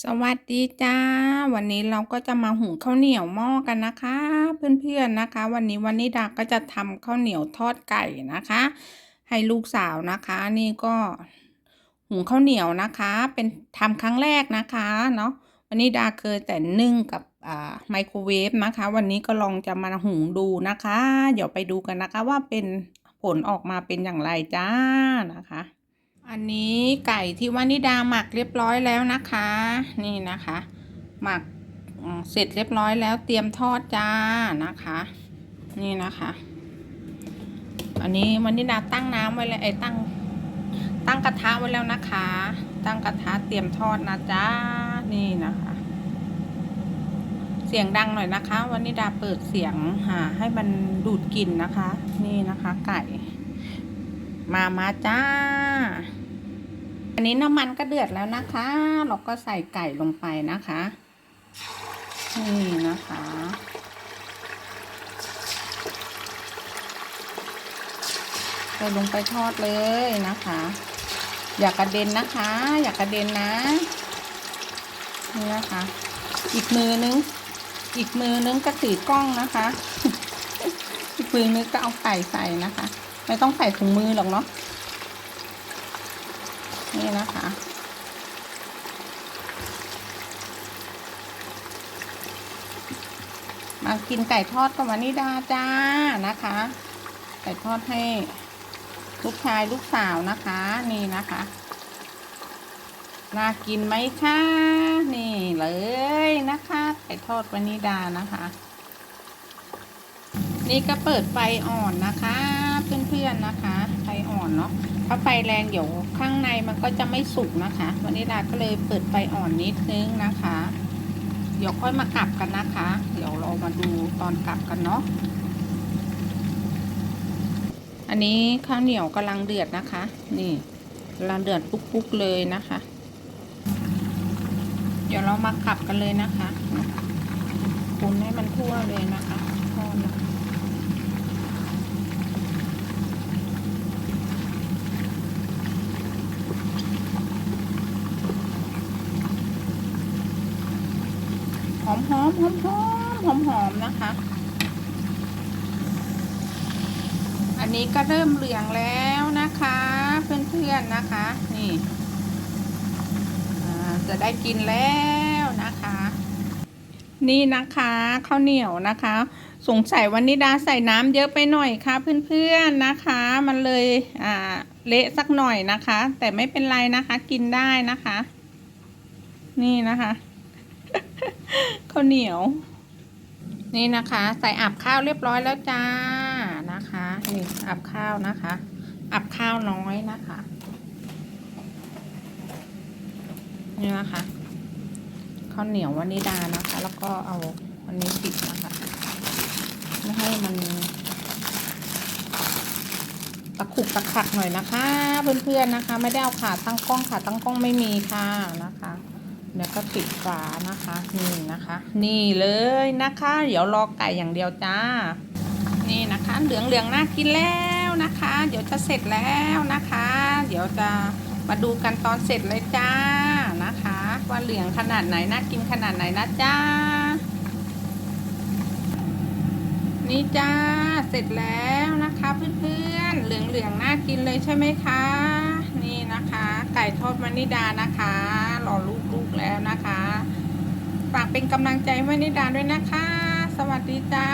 สวัสดีจ้า วันนี้เราก็จะมาหุงข้าวเหนียวหม้อกันนะคะ เพื่อนๆนะคะ วันนี้วันนี้ดาก็จะทำข้าวเหนียวทอดไก่นะคะ ให้ลูกสาวนะคะ นี่ก็หุงข้าวเหนียวนะคะ เป็นทำครั้งแรกนะคะเนาะวันนี้ดาเคยแต่นึ่งกับอ่าไมโครเวฟนะคะ วันนี้ก็ลองจะมาหุงดูนะคะ เดี๋ยวไปดูกันนะคะว่าเป็นผลออกมาเป็นอย่างไรจ้านะคะ อันนี้ไก่ที่วานิดาหมักเรียบร้อยแล้วนะคะ นี่นะคะ หมักเสร็จเรียบร้อยแล้วเตรียมทอดจ้านะคะ นี่นะคะ อันนี้วานิดาตั้งน้ำไว้แล้วไอ้ตั้งตั้งกระทะไว้แล้วนะคะ ตั้งกระทะเตรียมทอดนะจ้านี่นะคะ เสียงดังหน่อยนะคะวานิดาเปิดเสียงหาให้มันดูดกลิ่นนะคะ นี่นะคะ ไก่ มามาจ้า อันนี้น้ำมันก็เดือดแล้วนะคะ เราก็ใส่ไก่ลงไปนะคะ นี่นะคะ ใส่ลงไปทอดเลยนะคะ อย่ากระเด็นนะคะ อย่ากระเด็นนะ นี่นะคะ อีกมือนึง อีกมือนึงก็ถือกล้องนะคะ อีกมือนึงก็เอาไก่ใส่นะคะ ไม่ต้องใส่ถุงมือหรอกเนาะนี่นะคะ มากินไก่ทอดกับวานิดาจ้านะคะ ไก่ทอดให้ลูกชายลูกสาวนะคะ นี่นะคะน่ากินไหมคะนี่เลยนะคะไก่ทอดวานิดานะคะ นี่ก็เปิดไฟอ่อนนะคะ เพื่อนๆนะคะไฟอ่อนเนาะถ้าไฟแรงเดี๋ยวข้างในมันก็จะไม่สุกนะคะ วันนี้ดาก็เลยเปิดไฟอ่อนนิดนึงนะคะ เดี๋ยวค่อยมากลับกันนะคะ เดี๋ยวเรามาดูตอนกลับกันเนาะอันนี้ข้าวเหนียวกำลังเดือดนะคะ นี่กำลังเดือดปุ๊กๆเลยนะคะ เดี๋ยวเรามาขับกันเลยนะคะคนให้มันทั่วเลยนะคะทอดนะคะ หอมหอมหอมหอมหอมหอมนะคะ อันนี้ก็เริ่มเหลืองแล้วนะคะ เพื่อนๆนะคะ นี่จะได้กินแล้วนะคะ นี่นะคะข้าวเหนียวนะคะ สงสัยวันนิดาใส่น้ำเยอะไปหน่อยค่ะเพื่อนๆนะคะ มันเลยอ่าเละสักหน่อยนะคะ แต่ไม่เป็นไรนะคะ กินได้นะคะ นี่นะคะ ข้าวเหนียว นี่นะคะ ใส่อับข้าวเรียบร้อยแล้วจ้านะคะนี่อับข้าวนะคะ อับข้าวน้อยนะคะนี่นะคะข้าวเหนียววานิดานะคะ แล้วก็เอาอันนี้ปิดนะคะ ไม่ให้มันตะขุกตะขักหน่อยนะคะ เพื่อนๆนะคะ ไม่ได้เอาขาตั้งกล้องขาตั้งกล้องไม่มีค่ะนะคะ เดี๋ยวก็ปิดฝานะคะนี่นะคะ นี่เลยนะคะ เดี๋ยวรอไก่อย่างเดียวจ้า นี่นะคะเหลืองเหลืองน่ากินแล้วนะคะ เดี๋ยวจะเสร็จแล้วนะคะ เดี๋ยวจะมาดูกันตอนเสร็จเลยจ้านะคะ ว่าเหลืองขนาดไหนน่ากินขนาดไหนนะจ้า นี่จ้าเสร็จแล้วนะคะเพื่อนๆเหลืองเหลืองน่ากินเลยใช่ไหมคะ นี่นะคะ ไก่ทอดมานิดานะคะรอลูก แล้วนะคะ ฝากเป็นกำลังใจให้นิดาด้วยนะคะ สวัสดีจ้า